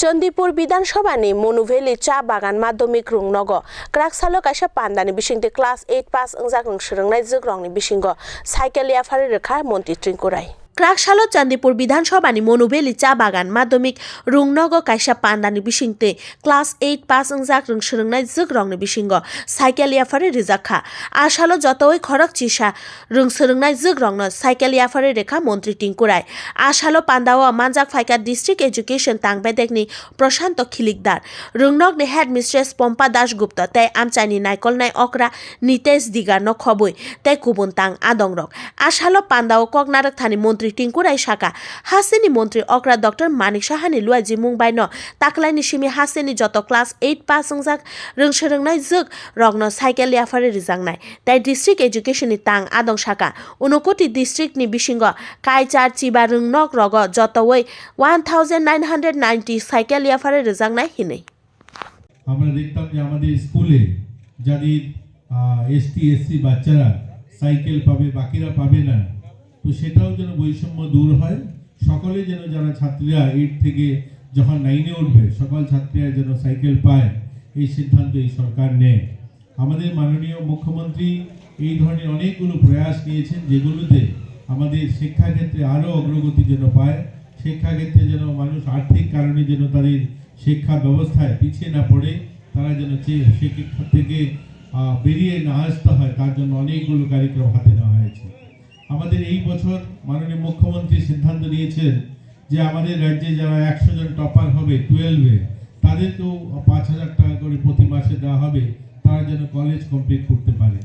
চণ্ডীপুর বিধানসভানি মনুভেলি চা বাগান মাধ্যমিক রুংনগ। ক্রাকসালো আসা পান্ডানি বিশিংতে ক্লাস এইট পাস ওংজাক রং সুরংনাই জগ বিশিঙ্গ সাইকেল ইয়াফারি রেখা মন্ত্রী ত্রিঙ্কুরাই। ক্রাকশালো চান্দিপুর বিধানসভানি মনুবেলি চা বাগান, মাধ্যমিক রুংনগ, কাইসা পান্দানি বিশিংতে ক্লাস এইট পাস জাক রং রংসরংনাই জুক রং বিশিঙ্গ সাইকেল ইয়াফারে রিজাখা। আশালো যতই খরক চিসা রং রংসরংনাই জুক রং সাইকেল ইয়াফারে রেখা মন্ত্রী টিঙ্কুরাই। আশালো পান্ডাও মানজাক ফাইকা ডিস্ট্রিক্ট এডুকেশন তাংবে দেখনি প্রশান্ত খিলিকদার। রুংনগ রুংনগনি হেড মিস্ট্রেস পম্পা দাস গুপ্ত তাই আমচাইনি নাইকল নাই অকরা নিতেশ দিগার ন খবই তাই কুবন তাং আদং রক আশালো পান্দাও কগনারক থানি মন্ত্রী tingkurai shaka haseni montri okra dr manik shahani lua ji mumbai no taklai ni simi haseni joto class 8 pass ungjak rungse rungnai juk rogno cycle yafare rijangnai tai district education ni tang adong shaka unokoti district ni bisingo kaichar chiba rungnok rogo joto wei 1990 cycle ইয়াফারে রেজাং নাই হিনে আমরা দেখতাম যে আমাদের স্কুলে যাদের ST SC বাচ্চারা সাইকেল পাবে বাকিরা পাবে না তো সেটাও যেন বৈষম্য দূর হয়। সকলে যেন যারা ছাত্রীরা এইট থেকে যখন নাইনে উঠবে, সকল ছাত্রীরা যেন সাইকেল পায়, এই সিদ্ধান্ত এই সরকার নেয়। আমাদের মাননীয় মুখ্যমন্ত্রী এই ধরনের অনেকগুলো প্রয়াস নিয়েছেন, যেগুলোতে আমাদের শিক্ষাক্ষেত্রে আরও অগ্রগতি যেন পায়। শিক্ষাক্ষেত্রে যেন মানুষ আর্থিক কারণে যেন তাদের শিক্ষা ব্যবস্থায় পিছিয়ে না পড়ে, তারা যেন শিক্ষা থেকে বেরিয়ে না আসতে হয়, তার জন্য অনেকগুলো কার্যক্রম হাতে আমাদের এই বছর মাননীয় মুখ্যমন্ত্রী সিদ্ধান্ত নিয়েছেন যে আমাদের রাজ্যে যারা একশো জন টপার হবে টুয়েলভে তাদেরকেও পাঁচ হাজার টাকা করে প্রতি মাসে দেওয়া হবে, তারা যেন কলেজ কমপ্লিট করতে পারে।